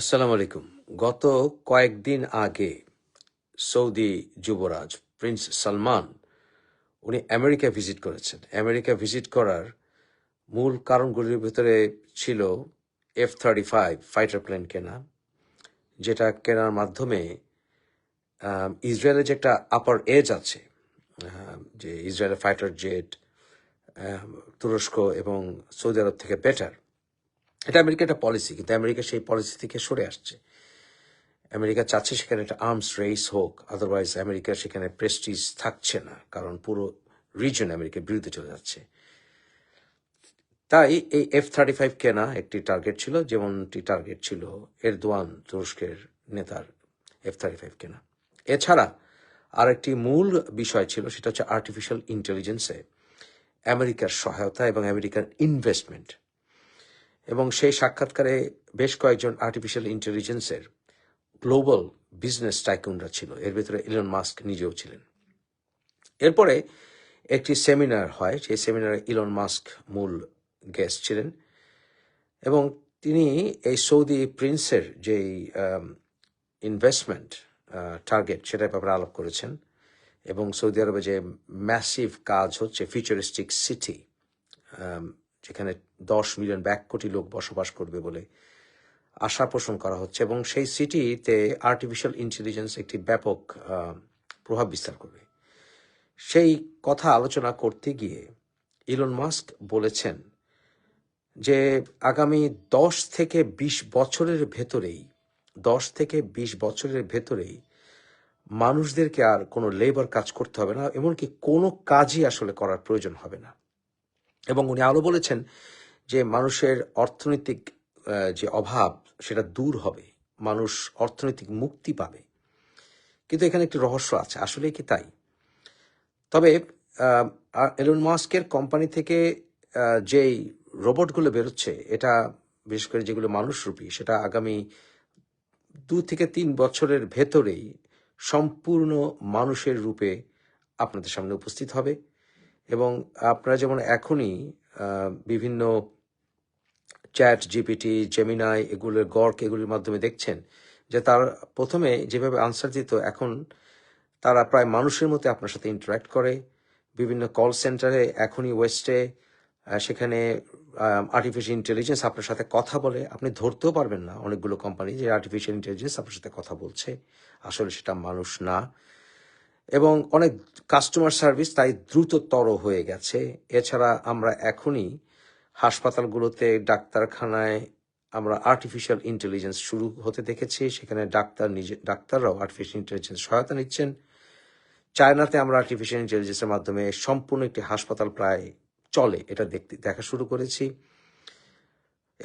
আসসালামু আলাইকুম। গত কয়েকদিন আগে সৌদি যুবরাজ প্রিন্স সালমান, উনি আমেরিকা ভিজিট করেছেন। আমেরিকা ভিজিট করার মূল কারণগুলির ভিতরে ছিল F thirty five fighter plane কেনা, যেটা কেনার মাধ্যমে ইসরায়েলের যে একটা আপার এজ আছে যে ইসরায়েলের ফাইটার জেট তুরস্ক এবং সৌদি আরব থেকে বেটার এটা আমেরিকা একটা পলিসি কিন্তু আমেরিকা সেই পলিসি থেকে সরে আসছে। আমেরিকা চাচ্ছে সেখানে একটা আর্মস রেস হোক আদারওয়াইজ আমেরিকার সেখানে প্রেস্টিজ থাকছে না, কারণ পুরো রিজন আমেরিকার বিরুদ্ধে চলে যাচ্ছে। তাই এই এফ থার্টি ফাইভ কেনা একটি টার্গেট ছিল, যেমনটি টার্গেট ছিল এরদোয়ান তুরস্কের নেতার এফ থার্টি ফাইভ কেনা। এছাড়া আরেকটি মূল বিষয় ছিল, সেটা হচ্ছে আর্টিফিশিয়াল ইন্টেলিজেন্সে আমেরিকার সহায়তা এবং আমেরিকার ইনভেস্টমেন্ট এবং সেই সাক্ষাৎকারে বেশ কয়েকজন আর্টিফিশিয়াল ইন্টেলিজেন্সের গ্লোবাল বিজনেস টাইকুনরা ছিল। এর ভিতরে ইলন মাস্ক নিজেও ছিলেন। এরপরে একটি সেমিনার হয়, সেই সেমিনারে ইলন মাস্ক মূল গেস্ট ছিলেন এবং তিনি এই সৌদি প্রিন্সের যেই ইনভেস্টমেন্ট টার্গেট সেটার ব্যাপারে আলাপ করেছেন এবং সৌদি আরবে যে ম্যাসিভ কাজ হচ্ছে ফিউচারিস্টিক সিটি যেখানে দশ মিলিয়ন ব্যাক কোটি লোক বসবাস করবে বলে আশা পোষণ করা হচ্ছে এবং সেই সিটিতে আর্টিফিশিয়াল ইন্টেলিজেন্স একটি ব্যাপক প্রভাব বিস্তার করবে। সেই কথা আলোচনা করতে গিয়ে ইলন মাস্ক বলেছেন যে আগামী দশ থেকে বিশ বছরের ভেতরেই, দশ থেকে বিশ বছরের ভেতরেই মানুষদেরকে আর কোনো লেবার কাজ করতে হবে না, এমনকি কোনো কাজই আসলে করার প্রয়োজন হবে না। এবং উনি আরও বলেছেন যে মানুষের অর্থনৈতিক যে অভাব, সেটা দূর হবে। মানুষ অর্থনৈতিক মুক্তি পাবে। কিন্তু এখানে একটি রহস্য আছে। আসলে কি তাই? তবে এলন মাস্কের কোম্পানি থেকে যেই রোবটগুলো বেরোচ্ছে, এটা বিশেষ করে যেগুলো মানুষরূপী, সেটা আগামী দু থেকে তিন বছরের ভেতরেই সম্পূর্ণ মানুষের রূপে আপনাদের সামনে উপস্থিত হবে। এবং আপনারা যেমন এখনই বিভিন্ন চ্যাট জিপিটি জেমিনাই এগুলোর গর্ক এগুলির মাধ্যমে দেখছেন যে তার প্রথমে যেভাবে আনসার দিত, এখন তারা প্রায় মানুষের মতো আপনার সাথে ইন্টারাক্ট করে। বিভিন্ন কল সেন্টারে এখনই ওয়েস্টে সেখানে আর্টিফিশিয়াল ইন্টেলিজেন্স আপনার সাথে কথা বলে। আপনি ধরতেও পারবেন না অনেকগুলো কোম্পানি যে আর্টিফিশিয়াল ইন্টেলিজেন্স আপনার সাথে কথা বলছে। আসলে সেটা মানুষ না। এবং অনেক কাস্টমার সার্ভিস তাই দ্রুততর হয়ে গেছে। এছাড়া আমরা এখনই হাসপাতালগুলোতে ডাক্তারখানায় আমরা আর্টিফিশিয়াল ইন্টেলিজেন্স শুরু হতে দেখেছি। সেখানে ডাক্তার নিজে, ডাক্তাররাও আর্টিফিশিয়াল ইন্টেলিজেন্স সহায়তা নিচ্ছেন। চায়নাতে আমরা আর্টিফিশিয়াল ইন্টেলিজেন্সের মাধ্যমে সম্পূর্ণ একটি হাসপাতাল প্রায় চলে, এটা দেখতে, দেখা শুরু করেছি।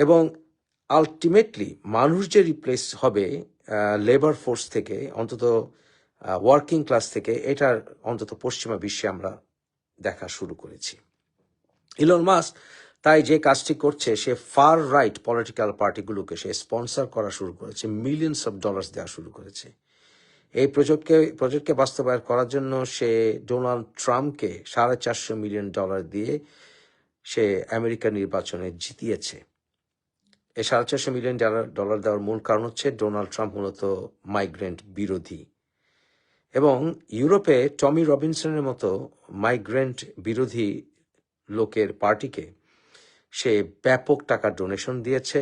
এবং আলটিমেটলি মানুষ যে রিপ্লেস হবে লেবার ফোর্স থেকে অন্তত ওয়ার্কিং ক্লাস থেকে এটার অন্তত পশ্চিমা বিশ্বে আমরা দেখা শুরু করেছি। ইলন মাস তাই যে কাজটি করছে, সে ফার রাইট পলিটিক্যাল পার্টিগুলোকে সে স্পন্সর করা শুরু করেছে মিলিয়নস অফ ডলার্স দেওয়া শুরু করেছে। এই প্রজেক্টকে প্রজেক্টকে বাস্তবায়ন করার জন্য সে ডোনাল্ড ট্রাম্পকে সাড়ে চারশো মিলিয়ন ডলার দিয়ে সে আমেরিকা নির্বাচনে জিতিয়েছে। এই সাড়ে চারশো মিলিয়ন ডলার ডলার দেওয়ার মূল কারণ হচ্ছে ডোনাল্ড ট্রাম্প মূলত মাইগ্রেন্ট বিরোধী এবং ইউরোপে টমি রবিনসনের মতো মাইগ্রেন্ট বিরোধী লোকের পার্টিকে সে ব্যাপক টাকা ডোনেশন দিয়েছে।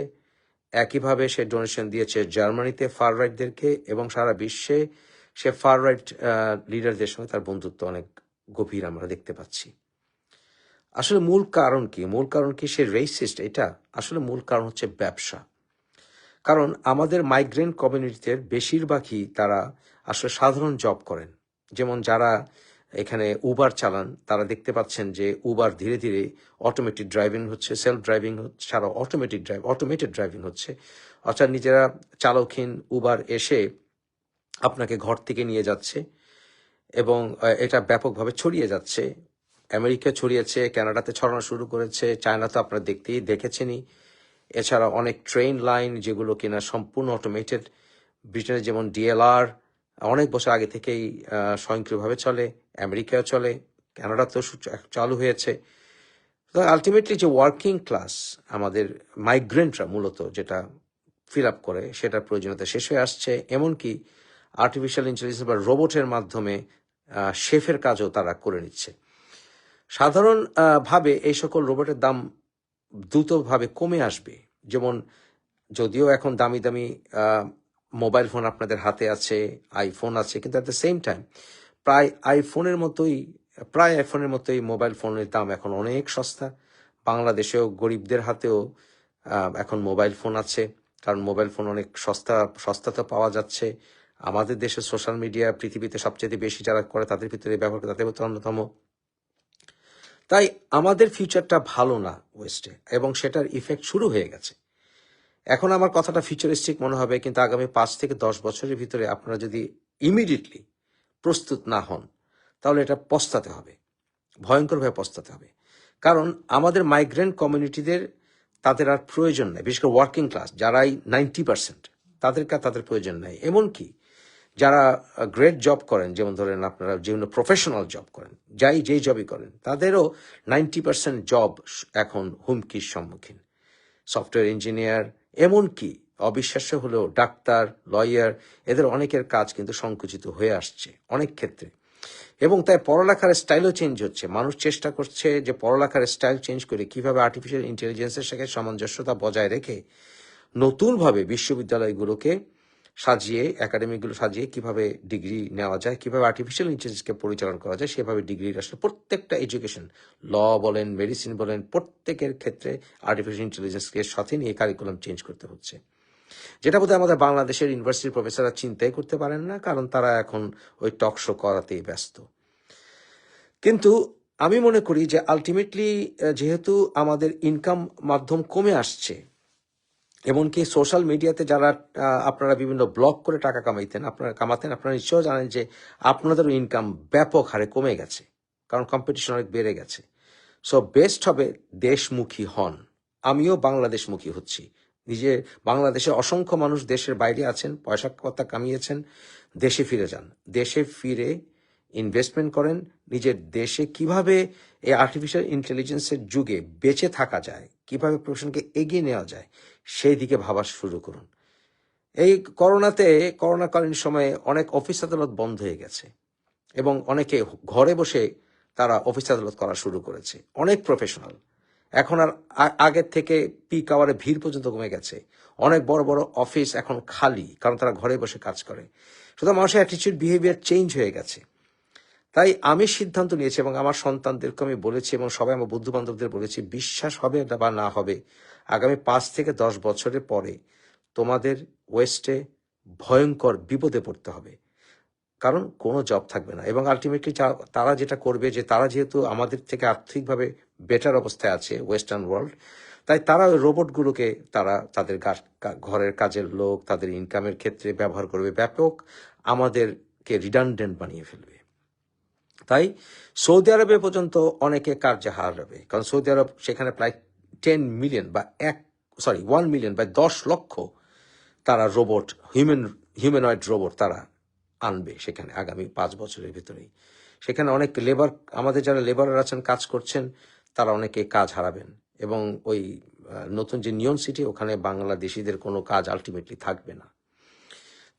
একইভাবে সে ডোনেশন দিয়েছে জার্মানিতে ফার রাইটদেরকে এবং সারা বিশ্বে সে ফার রাইট লিডারদের সঙ্গে তার বন্ধুত্ব অনেক গভীর আমরা দেখতে পাচ্ছি। আসলে মূল কারণ কি? মূল কারণ কি সে রেসিস্ট এটা আসলে মূল কারণ হচ্ছে ব্যবসা। কারণ আমাদের মাইগ্রেন্ট কমিউনিটিতে বেশিরভাগই তারা আসলে সাধারণ জব করেন। যেমন যারা এখানে উবার চালান, তারা দেখতে পাচ্ছেন যে উবার ধীরে ধীরে অটোমেটিক ড্রাইভিং হচ্ছে সেলফ ড্রাইভিং ছাড়াও অটোমেটিক ড্রাইভ অটোমেটেড ড্রাইভিং হচ্ছে। অর্থাৎ নিজেরা চালকহীন উবার এসে আপনাকে ঘর থেকে নিয়ে যাচ্ছে এবং এটা ব্যাপকভাবে ছড়িয়ে যাচ্ছে। আমেরিকা ছড়িয়েছে, কানাডাতে ছড়ানো শুরু করেছে, চায়না তো আপনারা দেখতেই দেখেছেনই। এছাড়া অনেক ট্রেন লাইন যেগুলো কিনা সম্পূর্ণ অটোমেটেড ব্রিটেনে যেমন ডিএলআর অনেক বছর আগে থেকেই স্বয়ংক্রিয়ভাবে চলে আমেরিকাও চলে, কানাডাতেও চালু হয়েছে। আলটিমেটলি যে ওয়ার্কিং ক্লাস আমাদের মাইগ্রেন্টরা মূলত যেটা ফিল আপ করে, সেটার প্রয়োজনীয়তা শেষ হয়ে আসছে। এমনকি আর্টিফিশিয়াল ইন্টেলিজেন্স বা রোবটের মাধ্যমে শেফের কাজও তারা করে নিচ্ছে। সাধারণভাবে এই সকল রোবটের দাম দ্রুতভাবে কমে আসবে। যেমন যদিও এখন দামি দামি মোবাইল ফোন আপনাদের হাতে আছে আইফোন আছে, কিন্তু অ্যাট দ্য সেম টাইম প্রায় আইফোনের মতোই, প্রায় আইফোনের মতোই মোবাইল ফোনের দাম এখন অনেক সস্তা। বাংলাদেশেও গরিবদের হাতেও এখন মোবাইল ফোন আছে, কারণ মোবাইল ফোন অনেক সস্তা সস্তাতে পাওয়া যাচ্ছে। আমাদের দেশে সোশ্যাল মিডিয়া পৃথিবীতে সবচেয়ে বেশি যারা করে তাদের ভিতরে ব্যবহার করে, তাদের অন্যতম। তাই আমাদের ফিউচারটা ভালো না ওয়েস্টে এবং সেটার ইফেক্ট শুরু হয়ে গেছে। এখন আমার কথাটা ফিউচারিস্টিক মনে হবে, কিন্তু আগামী পাঁচ থেকে দশ বছরের ভিতরে আপনারা যদি ইমিডিয়েটলি প্রস্তুত না হন, তাহলে এটা পস্তাতে হবে ভয়ঙ্করভাবে পস্তাতে হবে। কারণ আমাদের মাইগ্রেন্ট কমিউনিটিদের তাদের আর প্রয়োজন নেই, বিশেষ করে ওয়ার্কিং ক্লাস যারাই নাইনটি পার্সেন্ট তাদেরকে তাদের প্রয়োজন নেই। এমনকি যারা গ্রেট জব করেন, যেমন ধরেন আপনারা যেগুলো প্রফেশনাল জব করেন, যাই যেই জবই করেন, তাদেরও নাইনটি পার্সেন্ট জব এখন হুমকির সম্মুখীন। সফটওয়্যার ইঞ্জিনিয়ার এমনকি অবিশ্বাস্য হলেও ডাক্তার লয়ার এদের অনেকের কাজ কিন্তু সংকুচিত হয়ে আসছে অনেক ক্ষেত্রে। এবং তাই পড়ালেখার স্টাইলও চেঞ্জ হচ্ছে। মানুষ চেষ্টা করছে যে পড়ালেখার স্টাইল চেঞ্জ করে কীভাবে আর্টিফিশিয়াল ইন্টেলিজেন্সের সাথে সামঞ্জস্যতা বজায় রেখে নতুনভাবে বিশ্ববিদ্যালয়গুলোকে সাজিয়ে একাডেমিগুলো সাজিয়ে কীভাবে ডিগ্রি নেওয়া যায়, কীভাবে আর্টিফিশিয়াল ইন্টেলিজেন্সকে পরিচালনা করা যায়, সেভাবে ডিগ্রির আসলে প্রত্যেকটা এডুকেশন ল বলেন মেডিসিন বলেন, প্রত্যেকের ক্ষেত্রে আর্টিফিশিয়াল ইন্টেলিজেন্সকে সাথে নিয়ে কারিকুলাম চেঞ্জ করতে হচ্ছে। যেটা বোধহয় আমাদের বাংলাদেশের ইউনিভার্সিটির প্রফেসররা চিন্তাই করতে পারেন না, কারণ তারা এখন ওই টক শো করাতেই ব্যস্ত। কিন্তু আমি মনে করি যে আলটিমেটলি যেহেতু আমাদের ইনকাম মাধ্যম কমে আসছে এমনকি সোশ্যাল মিডিয়াতে যারা আপনারা বিভিন্ন ব্লগ করে টাকা কামাইতেন, আপনারা কামাতেন, আপনারা নিশ্চয়ই জানেন যে আপনাদের ইনকাম ব্যাপক হারে কমে গেছে, কারণ কম্পিটিশন অনেক বেড়ে গেছে। সো বেস্ট হবে দেশমুখী হন। আমিও বাংলাদেশমুখী হচ্ছি। নিজে, বাংলাদেশে অসংখ্য মানুষ দেশের বাইরে আছেন, পয়সা কথা কামিয়েছেন, দেশে ফিরে যান। দেশে ফিরে ইনভেস্টমেন্ট করেন, নিজের দেশে কীভাবে এই আর্টিফিশিয়াল ইন্টেলিজেন্সের যুগে বেঁচে থাকা যায়, কীভাবে প্রফেশনকে এগিয়ে নেওয়া যায়, সেই দিকে ভাবা শুরু করুন। এই করোনাতে, করোনাকালীন সময়ে অনেক অফিস আদালত বন্ধ হয়ে গেছে এবং অনেকে ঘরে বসে তারা অফিস আদালত করা শুরু করেছে। অনেক প্রফেশনাল এখন আর আগের থেকে পিক আওয়ারে ভিড় পর্যন্ত কমে গেছে। অনেক বড় বড় অফিস এখন খালি, কারণ তারা ঘরে বসে কাজ করে। সুতরাং মানুষের অ্যাটিচিউড বিহেভিয়ার চেঞ্জ হয়ে গেছে। তাই আমি সিদ্ধান্ত নিয়েছি এবং আমার সন্তানদেরকে আমি বলেছি এবং সবাই আমার বন্ধু বান্ধবদের বলেছি, বিশ্বাস হবে বা না হবে, আগামী পাঁচ থেকে দশ বছরের পরে তোমাদের ওয়েস্টে ভয়ঙ্কর বিপদে পড়তে হবে। কারণ কোনো জব থাকবে না এবং আলটিমেটলি তারা যেটা করবে যে তারা যেহেতু আমাদের থেকে আর্থিকভাবে বেটার অবস্থায় আছে ওয়েস্টার্ন ওয়ার্ল্ড তাই তারা ওই রোবটগুলোকে তারা তাদের ঘরের কাজের লোক, তাদের ইনকামের ক্ষেত্রে ব্যবহার করবে। ব্যাপক আমাদেরকে রিডান্ডেন্ট বানিয়ে ফেলবে। তাই সৌদি আরবে পর্যন্ত অনেকে কার্যে হারাবে কারণ সৌদি আরব সেখানে প্রায় টেন মিলিয়ন বা এক সরি ওয়ান মিলিয়ন বা দশ লক্ষ তারা রোবট হিউম্যান হিউম্যানয়েড রোবট তারা আনবে সেখানে আগামী পাঁচ বছরের ভিতরেই। সেখানে অনেক লেবার আমাদের যারা লেবারার আছেন, কাজ করছেন, তারা অনেকে কাজ হারাবেন। এবং ওই নতুন যে নিয়ন সিটি ওখানে বাংলাদেশিদের কোনো কাজ আলটিমেটলি থাকবে না।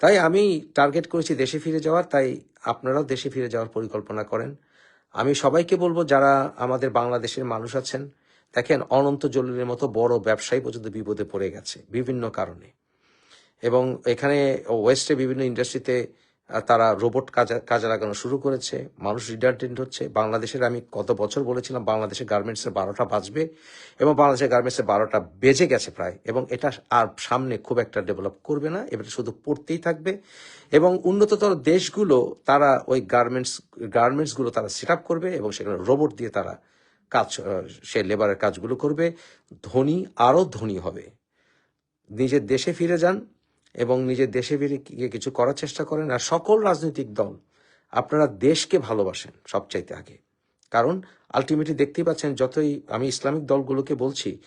তাই আমি টার্গেট করেছি দেশে ফিরে যাওয়ার, তাই আপনারাও দেশে ফিরে যাওয়ার পরিকল্পনা করেন। আমি সবাইকে বলব, যারা আমাদের বাংলাদেশের মানুষ আছেন, দেখেন অনন্ত জলিলের মতো বড় ব্যবসায়ী পর্যন্ত বিপদে পড়ে গেছে বিভিন্ন কারণে। এবং এখানে ওয়েস্টে বিভিন্ন ইন্ডাস্ট্রিতে তারা রোবট কাজে কাজে লাগানো শুরু করেছে, মানুষ রিডান্ডেন্ট হচ্ছে। বাংলাদেশের আমি কত বছর বলেছিলাম, বাংলাদেশের গার্মেন্টসের বারোটা বাজবে এবং বাংলাদেশের গার্মেন্টসের বারোটা বেজে গেছে প্রায় এবং এটা আর সামনে খুব একটা ডেভেলপ করবে না, এবার শুধু পড়তেই থাকবে এবং উন্নততর দেশগুলো তারা ওই গার্মেন্টস, গার্মেন্টসগুলো তারা সেট আপ করবে এবং সেখানে রোবট দিয়ে তারা কাজ সে লেবারের কাজগুলো করবে। ধনী আরও ধনী হবে। নিজের দেশে ফিরে যান এবং নিজের দেশে বেরিয়ে কিছু করার চেষ্টা করেন আর সকল রাজনৈতিক দল আপনারা দেশকে ভালোবাসেন সবচাইতে আগে। কারণ আলটিমেটলি দেখতেই পাচ্ছেন, যতই আমি ইসলামিক দলগুলোকে বলছি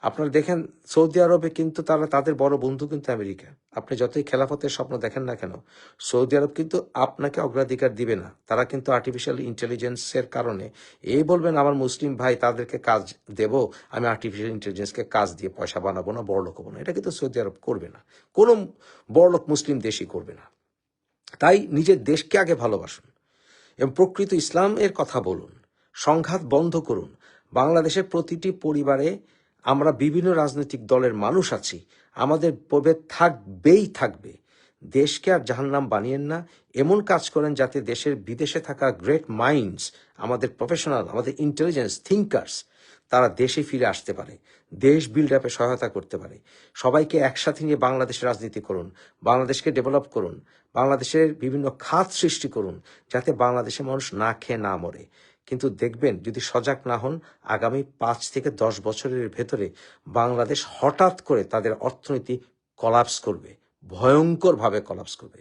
আপনারা দেখেন, সৌদি আরবে কিন্তু তারা, তাদের বড় বন্ধু কিন্তু আমেরিকা। আপনি যতই খেলাফতের স্বপ্ন দেখেন না কেন, সৌদি আরব কিন্তু আপনাকে অগ্রাধিকার দিবে না। তারা কিন্তু আর্টিফিশিয়াল ইন্টেলিজেন্সের কারণে, এই বলবেন, আমার মুসলিম ভাই তাদেরকে কাজ দেব, আমি আর্টিফিশিয়াল ইন্টেলিজেন্সকে কাজ দিয়ে পয়সা বানাবো না, বড়লোক হব না। এটা কিন্তু সৌদি আরব করবে না। কোনো বড়লোক মুসলিম দেশই করবে না। তাই নিজের দেশকে আগে ভালোবাসুন এবং প্রকৃত ইসলামের কথা বলুন। সংঘাত বন্ধ করুন। বাংলাদেশের প্রতিটি পরিবারে আমরা বিভিন্ন রাজনৈতিক দলের মানুষ আছি, আমাদের প্রভেদ থাকবেই থাকবে। দেশকে আর জাহান্নাম বানিয়েন না, এমন কাজ করেন যাতে দেশের বিদেশে থাকা গ্রেট মাইন্ডস আমাদের প্রফেশনাল আমাদের ইন্টেলিজেন্স থিঙ্কার্স তারা দেশে ফিরে আসতে পারে, দেশ বিল্ড আপে সহায়তা করতে পারে। সবাইকে একসাথে নিয়ে বাংলাদেশের রাজনীতি করুন, বাংলাদেশকে ডেভেলপ করুন, বাংলাদেশের বিভিন্ন খাত সৃষ্টি করুন, যাতে বাংলাদেশের মানুষ না খেয়ে না মরে। কিন্তু দেখবেন যদি সজাগ না হন, আগামী পাঁচ থেকে দশ বছরের ভেতরে বাংলাদেশ হঠাৎ করে তাদের অর্থনীতি কলাপস করবে, ভয়ঙ্করভাবে কলাপস করবে।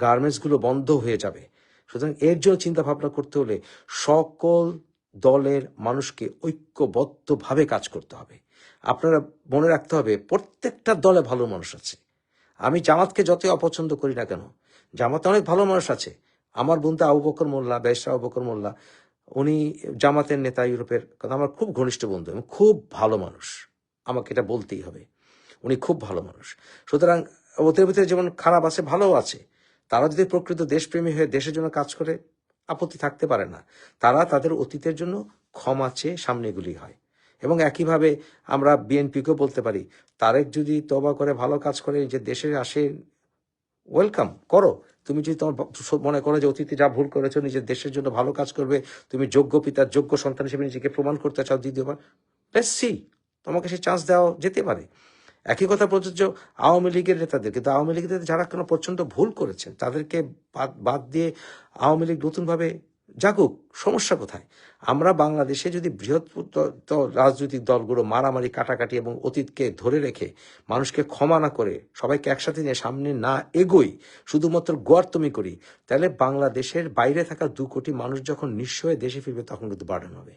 গার্মেন্টসগুলো বন্ধ হয়ে যাবে। সুতরাং এর জন্য চিন্তা ভাবনা করতে হলে সকল দলের মানুষকে ঐক্যবদ্ধভাবে কাজ করতে হবে। আপনারা মনে রাখতে হবে, প্রত্যেকটা দলে ভালো মানুষ আছে। আমি জামাতকে যতই অপছন্দ করি না কেন, জামাতে অনেক ভালো মানুষ আছে। আমার বন্ধু আবু বকর মোল্লা বেশরা আবু বকর মোল্লা উনি জামাতের নেতা ইউরোপের কথা। আমার খুব ঘনিষ্ঠ বন্ধু এবং খুব ভালো মানুষ। আমাকে এটা বলতেই হবে। উনি খুব ভালো মানুষ। সুতরাং ওদের ভিতরে যেমন খারাপ আছে, ভালোও আছে। তারা যদি প্রকৃত দেশপ্রেমী হয়ে দেশের জন্য কাজ করে, আপত্তি থাকতে পারে না। তারা তাদের অতীতের জন্য ক্ষমা চেয়ে সামনে এগুলি হয়। এবং একইভাবে আমরা বিএনপিকেও বলতে পারি, তারেক যদি তবা করে ভালো কাজ করে যে দেশে আসে ওয়েলকাম করো। তুমি যদি তোমার মনে করো যে অতীতে যা ভুল করেছ, নিজের দেশের জন্য ভালো কাজ করবে, তুমি যোগ্য পিতার, যোগ্য সন্তান হিসেবে নিজেকে প্রমাণ করতে চাও দ্বিতীয়বার লেটস সি তোমাকে সে চান্স দেওয়া যেতে পারে। একই কথা প্রযোজ্য আওয়ামী লীগের নেতাদের। কিন্তু আওয়ামী লীগের যারা কোনো প্রচণ্ড ভুল করেছেন, তাদেরকে বাদ বাদ দিয়ে আওয়ামী লীগ নতুনভাবে জাগুক, সমস্যা কোথায়? আমরা বাংলাদেশে যদি দ- রাজনৈতিক দলগুলো মারামারি, কাটাকাটি এবং অতীতকে ধরে রেখে মানুষকে ক্ষমা না করে সবাইকে একসাথে নিয়ে সামনে না এগোই, শুধুমাত্র গোয়ার্তমি করি, তাহলে বাংলাদেশের বাইরে থাকা দু কোটি মানুষ যখন নিঃস্ব হয়ে দেশে ফিরবে, তখন কিন্তু বার্ডেন হবে।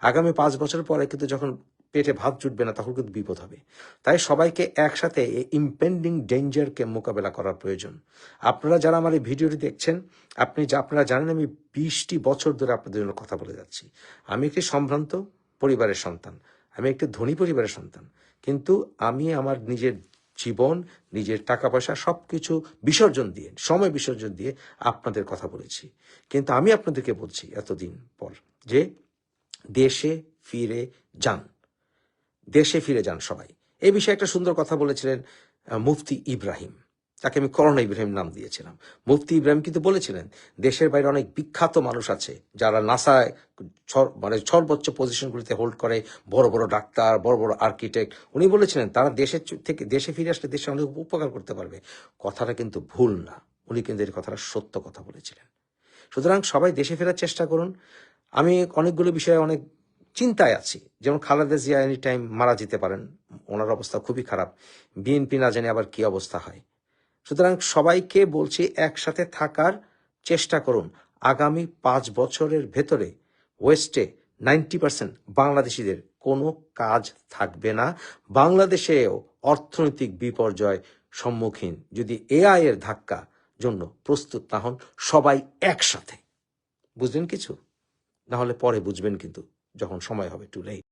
আগামী পাঁচ বছর পরে কিন্তু যখন পেটে ভাত জুটবে না, তখন কিন্তু বিপদ হবে। তাই সবাইকে একসাথে এই ইম্পেন্ডিং ডেঞ্জারকে মোকাবেলা করার প্রয়োজন। আপনারা যারা আমার এই ভিডিওটি দেখছেন, আপনি যা, আপনারা জানেন আমি বিশটি বছর ধরে আপনাদের জন্য কথা বলে যাচ্ছি। আমি একটি সম্ভ্রান্ত পরিবারের সন্তান, আমি একটি ধনী পরিবারের সন্তান, কিন্তু আমি আমার নিজের জীবন, নিজের টাকা পয়সা সবকিছু বিসর্জন দিয়ে, সময় বিসর্জন দিয়ে আপনাদের কথা বলেছি। কিন্তু আমি আপনাদেরকে বলছি এতদিন পর যে দেশে ফিরে যান। দেশে ফিরে যান সবাই। এই বিষয়ে একটা সুন্দর কথা বলেছিলেন মুফতি ইব্রাহিম। তাকে আমি করোনা ইব্রাহিম নাম দিয়েছিলাম। মুফতি ইব্রাহিম কিন্তু বলেছিলেন, দেশের বাইরে অনেক বিখ্যাত মানুষ আছে যারা নাসায় মানে সর্বোচ্চ পজিশনগুলিতে হোল্ড করে, বড় বড় ডাক্তার, বড় বড় আর্কিটেক্ট। উনি বলেছিলেন, তারা দেশের থেকে, দেশে ফিরে আসলে দেশে অনেক উপকার করতে পারবে। কথাটা কিন্তু ভুল না। উনি কিন্তু এই কথাটা সত্য কথা বলেছিলেন। সুতরাং সবাই দেশে ফেরার চেষ্টা করুন। আমি অনেকগুলো বিষয়ে অনেক চিন্তায় আছি। যেমন খালেদা জিয়া এনি টাইম মারা যেতে পারেন, ওনার অবস্থা খুবই খারাপ। বিএনপি না জানে আবার কি অবস্থা হয়। সুতরাং সবাইকে বলছি একসাথে থাকার চেষ্টা করুন। আগামী পাঁচ বছরের ভেতরে ওয়েস্টে নাইনটি পার্সেন্ট বাংলাদেশিদের কোনো কাজ থাকবে না। বাংলাদেশেও অর্থনৈতিক বিপর্যয় সম্মুখীন। যদি এআই এর ধাক্কা জন্য প্রস্তুত না হন, সবাই একসাথে। বুঝলেন কিছু? না হলে পরে বুঝবেন কিন্তু। যখন সময় হবে টু লেট